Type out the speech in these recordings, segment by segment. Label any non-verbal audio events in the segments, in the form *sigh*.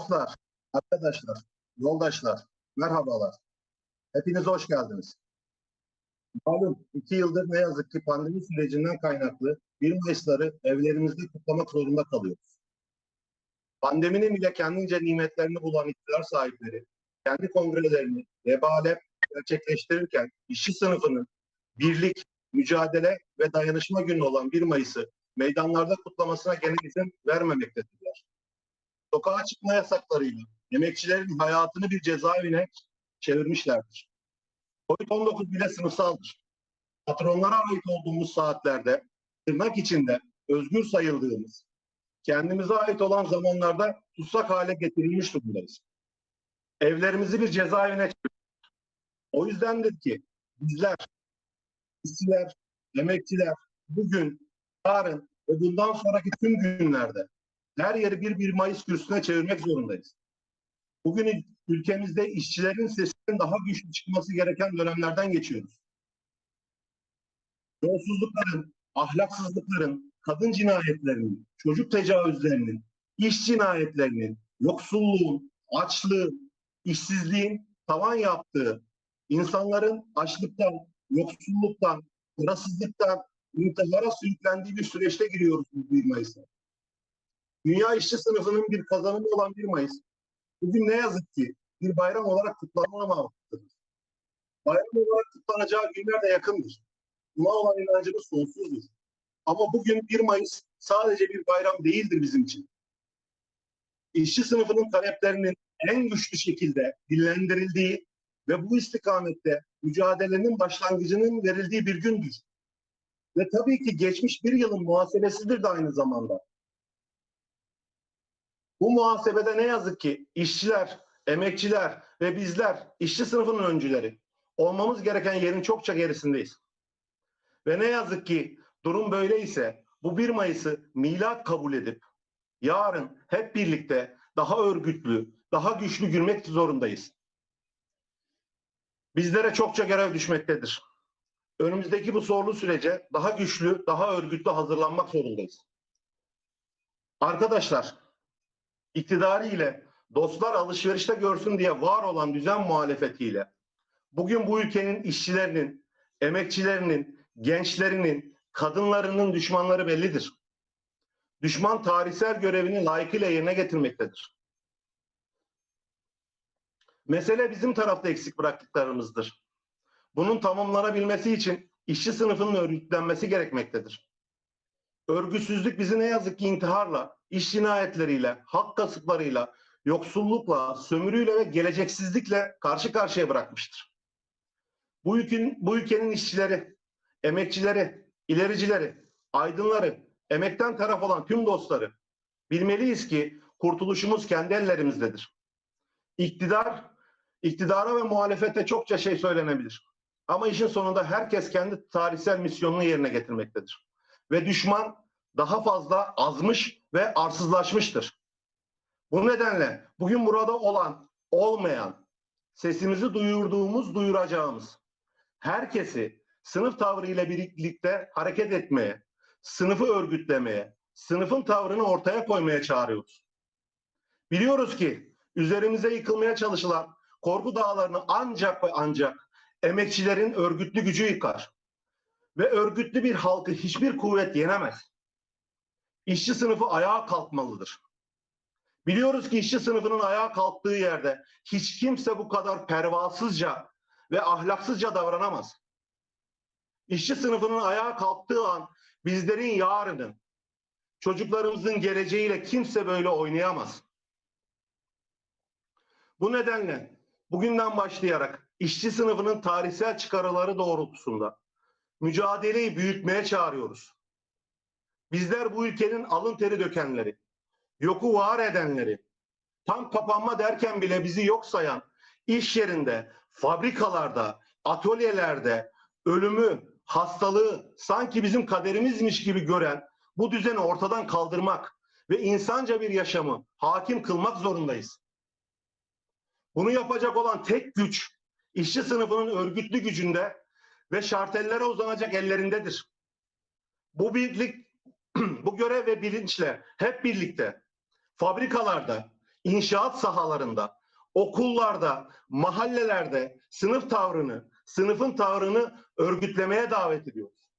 Dostlar, arkadaşlar, yoldaşlar, merhabalar. Hepiniz hoş geldiniz. Malum iki yıldır ne yazık ki pandemi sürecinden kaynaklı 1 Mayıs'ları evlerimizde kutlamak zorunda kalıyoruz. Pandeminin bile kendince nimetlerini bulan iktidar sahipleri, kendi kongrelerini vebale gerçekleştirirken işçi sınıfının birlik, mücadele ve dayanışma günü olan 1 Mayıs'ı meydanlarda kutlamasına gene izin vermemektedirler. Sokağa çıkma yasaklarıyla emekçilerin hayatını bir cezaevine çevirmişlerdir. Covid-19 bile sınıfsaldır. Patronlara ait olduğumuz saatlerde tırnak içinde özgür sayıldığımız, kendimize ait olan zamanlarda tutsak hale getirilmiş durumdayız. Evlerimizi bir cezaevine çevirdik. O yüzdendir ki bizler, işçiler, emekçiler bugün, yarın ve bundan sonraki tüm günlerde her yeri bir 1 Mayıs kürsüsüne çevirmek zorundayız. Bugün ülkemizde işçilerin sesinin daha güçlü çıkması gereken dönemlerden geçiyoruz. Yolsuzlukların, ahlaksızlıkların, kadın cinayetlerinin, çocuk tecavüzlerinin, iş cinayetlerinin, yoksulluğun, açlığın, işsizliğin tavan yaptığı, insanların açlıktan, yoksulluktan, parasızlıktan, intihara sürüklendiği bir süreçte giriyoruz bu 1 Mayıs'a. Dünya işçi sınıfının bir kazanımı olan 1 Mayıs, bugün ne yazık ki bir bayram olarak kutlanmamaktadır. Bayram olarak kutlanacağı günler de yakındır. Buna olan inancımız sonsuzdur. Ama bugün 1 Mayıs sadece bir bayram değildir bizim için. İşçi sınıfının taleplerinin en güçlü şekilde dillendirildiği ve bu istikamette mücadelenin başlangıcının verildiği bir gündür. Ve tabii ki geçmiş bir yılın muhasebesidir de aynı zamanda. Bu muhasebede ne yazık ki işçiler, emekçiler ve bizler, işçi sınıfının öncüleri olmamız gereken yerin çokça gerisindeyiz. Ve ne yazık ki durum böyleyse bu 1 Mayıs'ı milat kabul edip yarın hep birlikte daha örgütlü, daha güçlü girmek zorundayız. Bizlere çokça görev düşmektedir. Önümüzdeki bu zorlu sürece daha güçlü, daha örgütlü hazırlanmak zorundayız. Arkadaşlar, iktidarı ile dostlar alışverişte görsün diye var olan düzen muhalefetiyle bugün bu ülkenin işçilerinin, emekçilerinin, gençlerinin, kadınlarının düşmanları bellidir. Düşman tarihsel görevini layıkıyla yerine getirmektedir. Mesele bizim tarafta eksik bıraktıklarımızdır. Bunun tamamlanabilmesi için işçi sınıfının örgütlenmesi gerekmektedir. Örgütsüzlük bizi ne yazık ki intiharla, iş cinayetleriyle, hak kasıklarıyla, yoksullukla, sömürüyle ve geleceksizlikle karşı karşıya bırakmıştır. Bu ülkenin, bu ülkenin işçileri, emekçileri, ilericileri, aydınları, emekten taraf olan tüm dostları bilmeliyiz ki kurtuluşumuz kendi ellerimizdedir. İktidar, iktidara ve muhalefete çokça şey söylenebilir. Ama işin sonunda herkes kendi tarihsel misyonunu yerine getirmektedir. Ve düşman daha fazla azmış ve arsızlaşmıştır. Bu nedenle bugün burada olan, olmayan, sesimizi duyurduğumuz, duyuracağımız herkesi sınıf tavrıyla birlikte hareket etmeye, sınıfı örgütlemeye, sınıfın tavrını ortaya koymaya çağırıyoruz. Biliyoruz ki üzerimize yıkılmaya çalışılan korku dağlarını ancak ve ancak emekçilerin örgütlü gücü yıkar. Ve örgütlü bir halkı hiçbir kuvvet yenemez. İşçi sınıfı ayağa kalkmalıdır. Biliyoruz ki işçi sınıfının ayağa kalktığı yerde hiç kimse bu kadar pervasızca ve ahlaksızca davranamaz. İşçi sınıfının ayağa kalktığı an bizlerin yarını, çocuklarımızın geleceğiyle kimse böyle oynayamaz. Bu nedenle bugünden başlayarak işçi sınıfının tarihsel çıkarıları doğrultusunda mücadeleyi büyütmeye çağırıyoruz. Bizler bu ülkenin alın teri dökenleri, yoku var edenleri, tam kapanma derken bile bizi yok sayan, iş yerinde, fabrikalarda, atölyelerde ölümü, hastalığı sanki bizim kaderimizmiş gibi gören bu düzeni ortadan kaldırmak ve insanca bir yaşamı hakim kılmak zorundayız. Bunu yapacak olan tek güç işçi sınıfının örgütlü gücünde ve şartellere uzanacak ellerindedir. Bu birlik, *clears throat* bu görev ve bilinçle hep birlikte fabrikalarda, inşaat sahalarında, okullarda, mahallelerde sınıf tavrını, sınıfın tavrını örgütlemeye davet ediyoruz.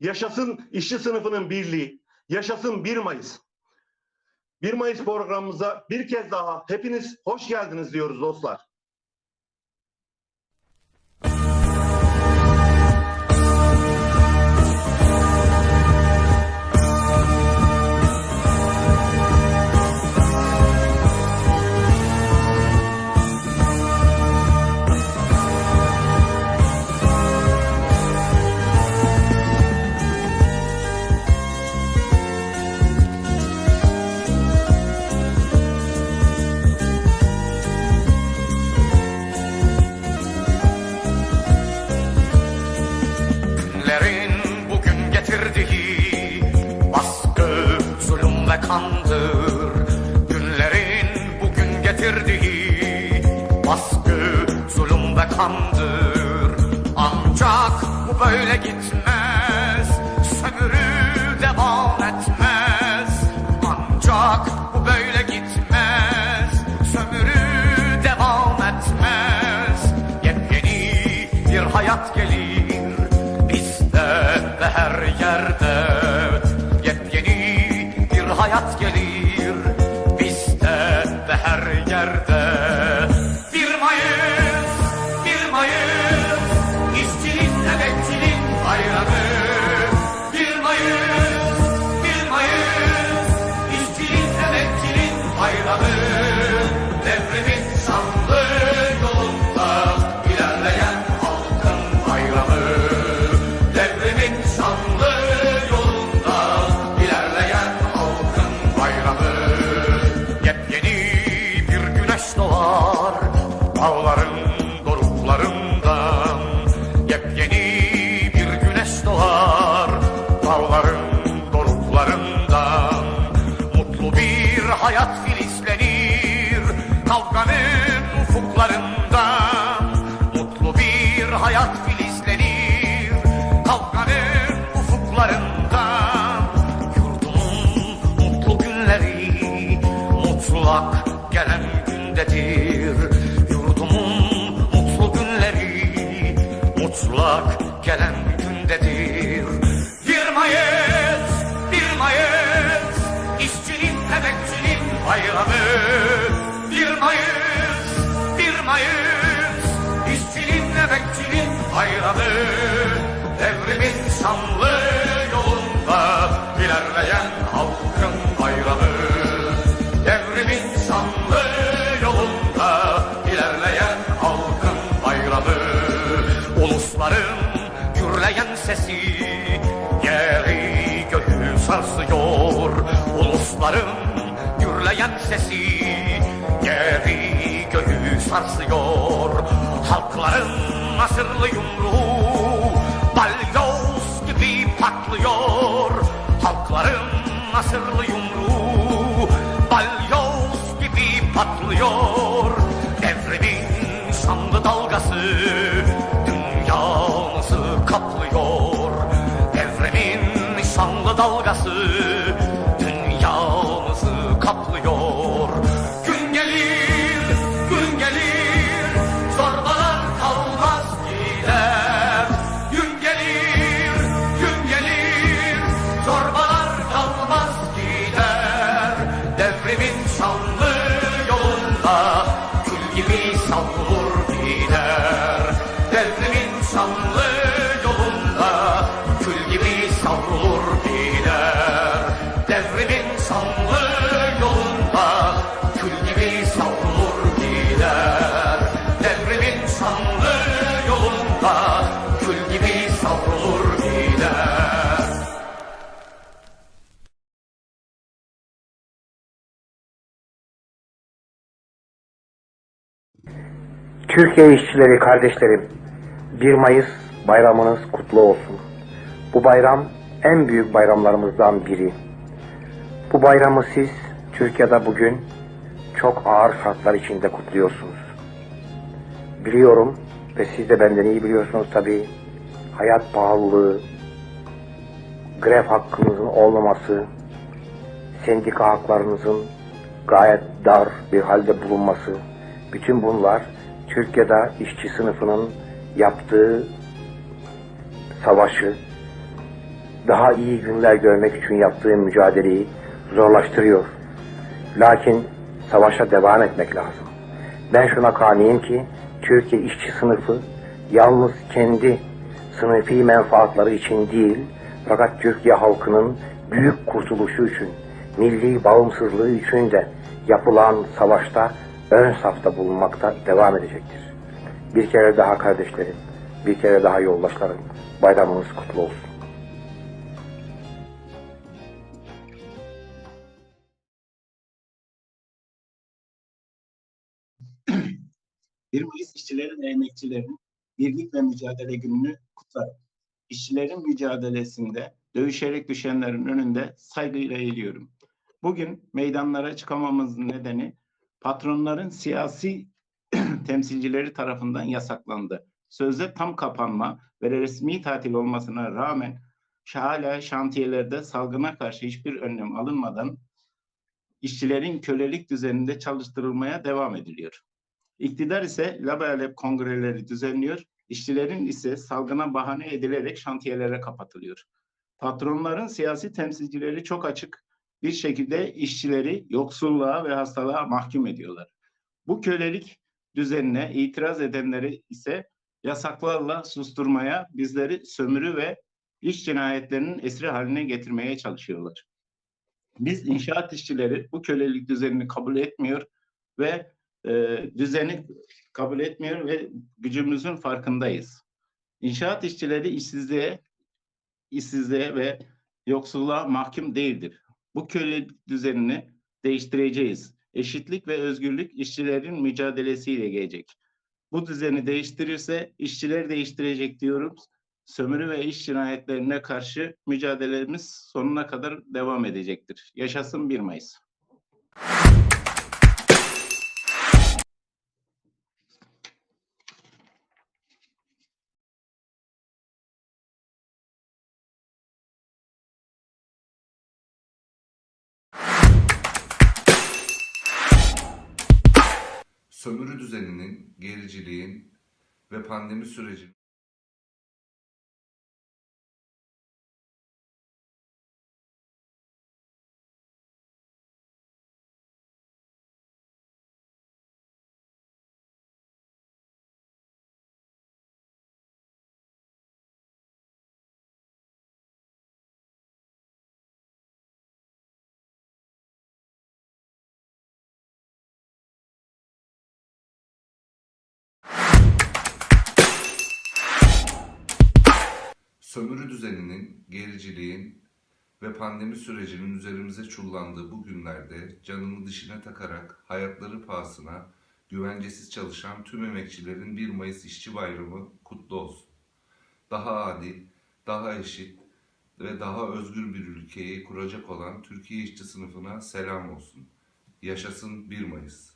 Yaşasın işçi sınıfının birliği, yaşasın 1 Mayıs. 1 Mayıs programımıza bir kez daha hepiniz hoş geldiniz diyoruz dostlar. böyle gitmez içindedir. Bir Mayıs, bir Mayıs, işçinin, emekçinin bayramı. Bir Mayıs, bir Mayıs, işçinin, emekçinin bayramı. Devrimin şanlı yolunda ilerleyen halkın bayramı. Devrimin şanlı yolunda ilerleyen halkın bayramı. Ulusların gürleyen sesi Yeri göğü sarsıyor. Ulusların gürleyen sesi Yeri göğü sarsıyor. Halkların nasırlı yumruğu Balyoz gibi patlıyor. Türkiye işçileri kardeşlerim, 1 Mayıs bayramınız kutlu olsun. Bu bayram en büyük bayramlarımızdan biri. Bu bayramı siz Türkiye'de bugün çok ağır şartlar içinde kutluyorsunuz. Biliyorum ve siz de benden iyi biliyorsunuz tabii. Hayat pahalılığı, grev hakkınızın olmaması, sendika haklarınızın gayet dar bir halde bulunması, bütün bunlar Türkiye'de işçi sınıfının yaptığı savaşı, daha iyi günler görmek için yaptığı mücadeleyi zorlaştırıyor. Lakin savaşa devam etmek lazım. Ben şuna kaniyim ki Türkiye işçi sınıfı yalnız kendi sınıfi menfaatları için değil fakat Türkiye halkının büyük kurtuluşu için, milli bağımsızlığı için de yapılan savaşta ön safta bulunmakta devam edecektir. Bir kere daha kardeşlerim, bir kere daha yoldaşlarım, bayramınız kutlu olsun. Bir Mayıs işçilerin ve emekçilerin birlik ve mücadele gününü kutlarım. İşçilerin mücadelesinde dövüşerek düşenlerin önünde saygıyla eğiliyorum. Bugün meydanlara çıkamamızın nedeni patronların siyasi *clears throat* temsilcileri tarafından yasaklandı. Sözde tam kapanma ve resmi tatil olmasına rağmen hala şantiyelerde salgına karşı hiçbir önlem alınmadan işçilerin kölelik düzeninde çalıştırılmaya devam ediliyor. İktidar ise labalep kongreleri düzenliyor, işçilerin ise salgına bahane edilerek şantiyelere kapatılıyor. Patronların siyasi temsilcileri çok açık bir şekilde işçileri yoksulluğa ve hastalığa mahkum ediyorlar. Bu kölelik düzenine itiraz edenleri ise yasaklarla susturmaya, bizleri sömürü ve iş cinayetlerinin esiri haline getirmeye çalışıyorlar. Biz inşaat işçileri bu kölelik düzenini kabul etmiyor ve e, düzeni kabul etmiyor ve gücümüzün farkındayız. İnşaat işçileri işsizliğe, işsizliğe ve yoksulluğa mahkum değildir. Bu kölelik düzenini değiştireceğiz. Eşitlik ve özgürlük işçilerin mücadelesiyle gelecek. Bu düzeni değiştirirse işçiler değiştirecek diyoruz. Sömürü ve iş cinayetlerine karşı mücadelemiz sonuna kadar devam edecektir. Yaşasın 1 Mayıs. Sömürü düzeninin, gericiliğin ve pandemi sürecinin sömürü düzeninin, gericiliğin ve pandemi sürecinin üzerimize çullandığı bu günlerde canını dişine takarak hayatları pahasına güvencesiz çalışan tüm emekçilerin 1 Mayıs İşçi Bayramı kutlu olsun. Daha adil, daha eşit ve daha özgür bir ülkeyi kuracak olan Türkiye işçi sınıfına selam olsun. Yaşasın 1 Mayıs.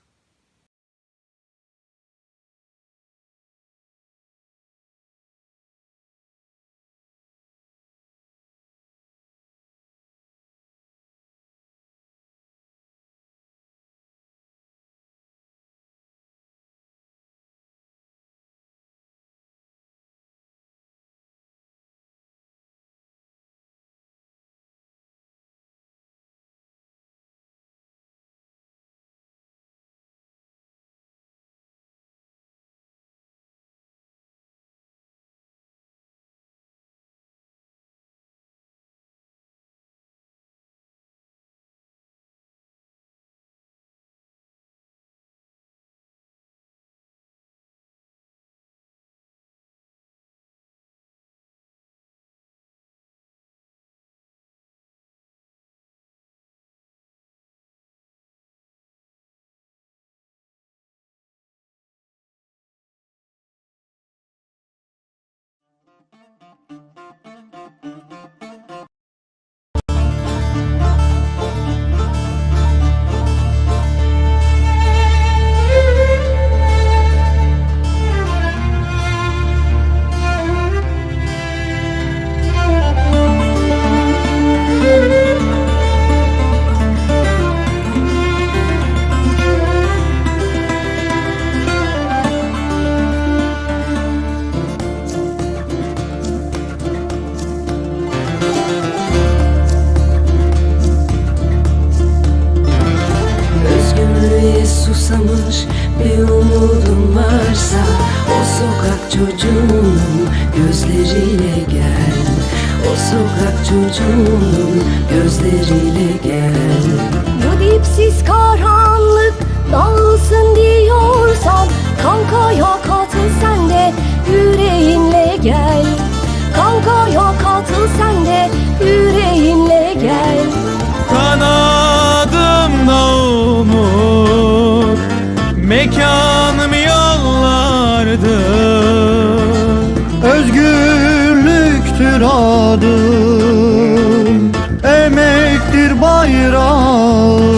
Susamış bir umudun varsa O sokak çocuğunun gözleriyle gel. O sokak çocuğunun gözleriyle gel. Bu dipsiz karanlık dağılsın diyorsan Kankaya katıl sen de yüreğinle gel. Kankaya katıl sen de yüreğinle gel. Kanadımda umut Mekanım yollardı Özgürlüktür adım Emektir bayrağım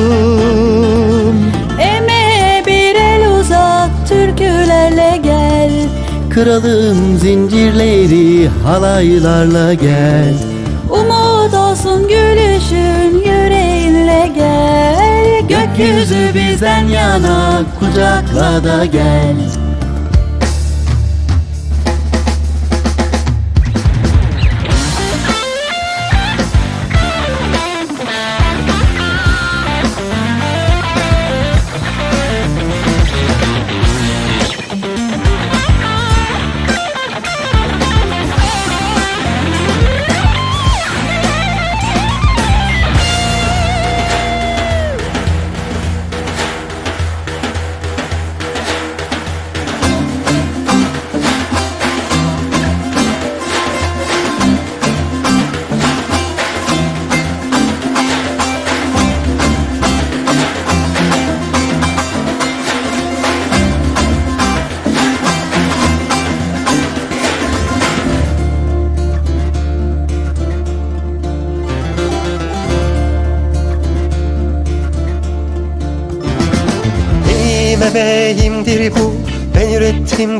Emeğe bir el uzat türkülerle gel. Kralın zincirleri halaylarla gel. Umut olsun gülüşün yüreğinle gel Gökyüzü bizden yana kucakla da gel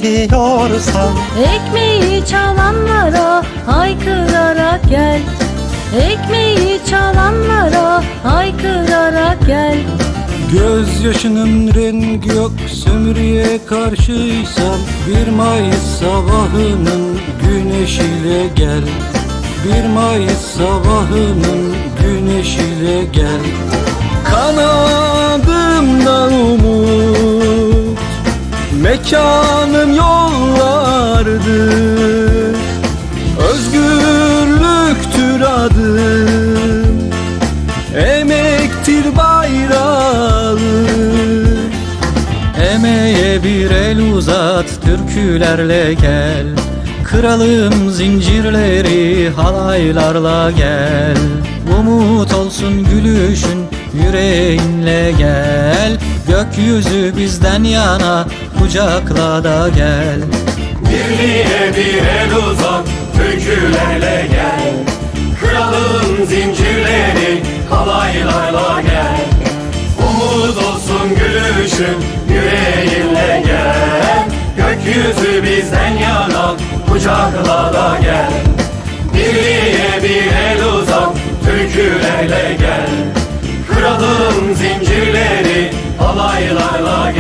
ürettim diyorsan Ekmeği çalanlara haykırarak gel. Ekmeği çalanlara haykırarak gel. Gözyaşının rengi yok sömürüye karşıysan Bir Mayıs sabahının güneşiyle gel. Bir Mayıs sabahının güneşiyle gel. Kanadımda umut Mekanım yollardı Özgürlüktür adım. Emektir bayrağı. Emeğe bir el uzat türkülerle gel. Kralım zincirleri halaylarla gel. Umut olsun gülüşün yüreğinle gel. Gökyüzü bizden yana kucakla da gel Birliğe bir el uzat, türkülerle gel. Kralın zincirleri halaylarla gel. Umut olsun gülüşün yüreğinle gel. Gökyüzü bizden yana, kucakla da gel. Birliğe bir el uzat, türkülerle gel. Kralın zincirleri halaylarla gel.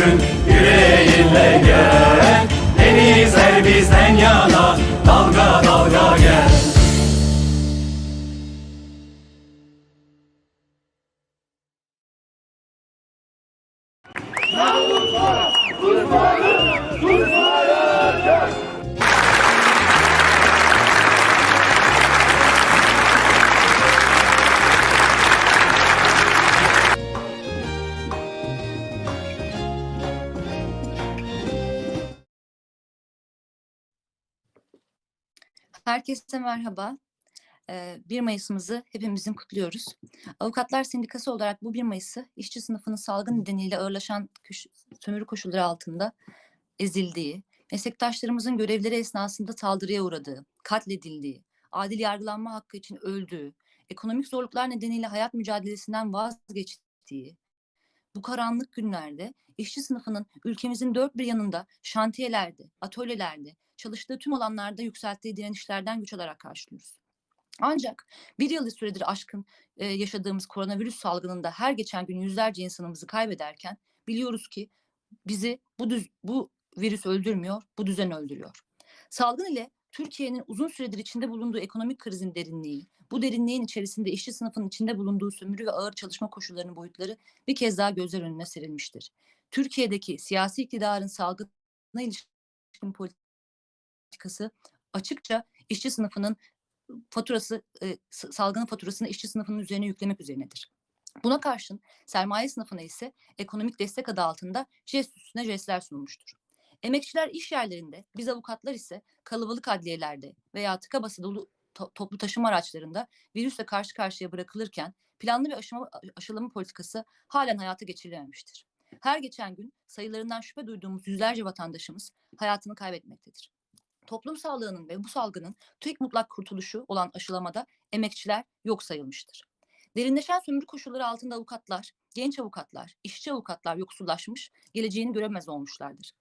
Gülüşün yüreğinle gel. Denizler bizden yana dalga dalga gel Herkese merhaba. Ee, 1 Mayıs'ımızı hepimizin kutluyoruz. Avukatlar Sendikası olarak bu 1 Mayıs'ı işçi sınıfının salgın nedeniyle ağırlaşan sömürü koşulları altında ezildiği, meslektaşlarımızın görevleri esnasında saldırıya uğradığı, katledildiği, adil yargılanma hakkı için öldüğü, ekonomik zorluklar nedeniyle hayat mücadelesinden vazgeçtiği, bu karanlık günlerde işçi sınıfının ülkemizin dört bir yanında şantiyelerde, atölyelerde, çalıştığı tüm alanlarda yükselttiği direnişlerden güç alarak karşılıyoruz. Ancak bir yıl süredir aşkın e, yaşadığımız koronavirüs salgınında her geçen gün yüzlerce insanımızı kaybederken biliyoruz ki bizi bu düz, bu virüs öldürmüyor, bu düzen öldürüyor. Salgın ile Türkiye'nin uzun süredir içinde bulunduğu ekonomik krizin derinliği, bu derinliğin içerisinde işçi sınıfının içinde bulunduğu sömürü ve ağır çalışma koşullarının boyutları bir kez daha gözler önüne serilmiştir. Türkiye'deki siyasi iktidarın salgına ilişkin politikası açıkça işçi sınıfının faturası, e, salgının faturasını işçi sınıfının üzerine yüklemek üzerinedir. Buna karşın sermaye sınıfına ise ekonomik destek adı altında jest üstüne jestler sunulmuştur. Emekçiler iş yerlerinde, biz avukatlar ise kalabalık adliyelerde veya tıka basa dolu to- toplu taşıma araçlarında virüsle karşı karşıya bırakılırken planlı bir aşama, aşılama politikası halen hayata geçirilememiştir. Her geçen gün sayılarından şüphe duyduğumuz yüzlerce vatandaşımız hayatını kaybetmektedir. Toplum sağlığının ve bu salgının tek mutlak kurtuluşu olan aşılamada emekçiler yok sayılmıştır. Derinleşen sömürü koşulları altında avukatlar, genç avukatlar, işçi avukatlar yoksullaşmış, geleceğini göremez olmuşlardır.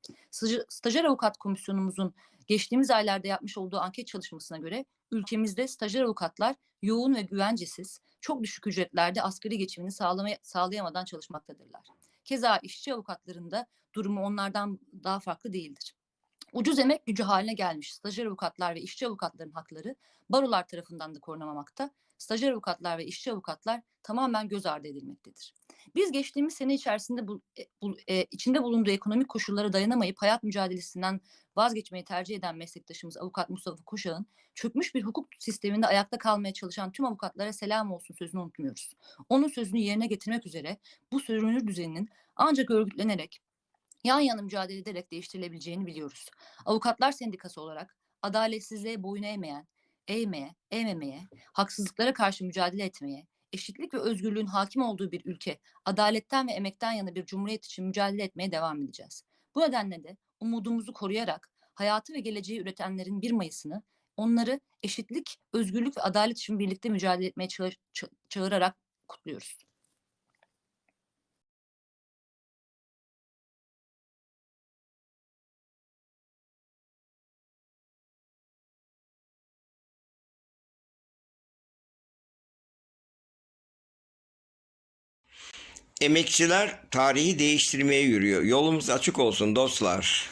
Stajyer avukat komisyonumuzun geçtiğimiz aylarda yapmış olduğu anket çalışmasına göre ülkemizde stajyer avukatlar yoğun ve güvencesiz, çok düşük ücretlerde asgari geçimini sağlamaya, sağlayamadan çalışmaktadırlar. Keza işçi avukatlarında durumu onlardan daha farklı değildir. Ucuz emek gücü haline gelmiş stajyer avukatlar ve işçi avukatların hakları barolar tarafından da korunamamakta. Stajyer avukatlar ve işçi avukatlar tamamen göz ardı edilmektedir. Biz geçtiğimiz sene içerisinde bu, e, bu- e, içinde bulunduğu ekonomik koşullara dayanamayıp hayat mücadelesinden vazgeçmeyi tercih eden meslektaşımız avukat Mustafa Koşağ'ın çökmüş bir hukuk sisteminde ayakta kalmaya çalışan tüm avukatlara selam olsun sözünü unutmuyoruz. Onun sözünü yerine getirmek üzere bu sürünür düzeninin ancak örgütlenerek yan yana mücadele ederek değiştirilebileceğini biliyoruz. Avukatlar Sendikası olarak adaletsizliğe boyun eğmeyen, eğmeye, eğmemeye, haksızlıklara karşı mücadele etmeye, eşitlik ve özgürlüğün hakim olduğu bir ülke, adaletten ve emekten yana bir cumhuriyet için mücadele etmeye devam edeceğiz. Bu nedenle de umudumuzu koruyarak hayatı ve geleceği üretenlerin 1 Mayıs'ını onları eşitlik, özgürlük ve adalet için birlikte mücadele etmeye çağır- ça- çağırarak kutluyoruz. Emekçiler tarihi değiştirmeye yürüyor. Yolumuz açık olsun dostlar.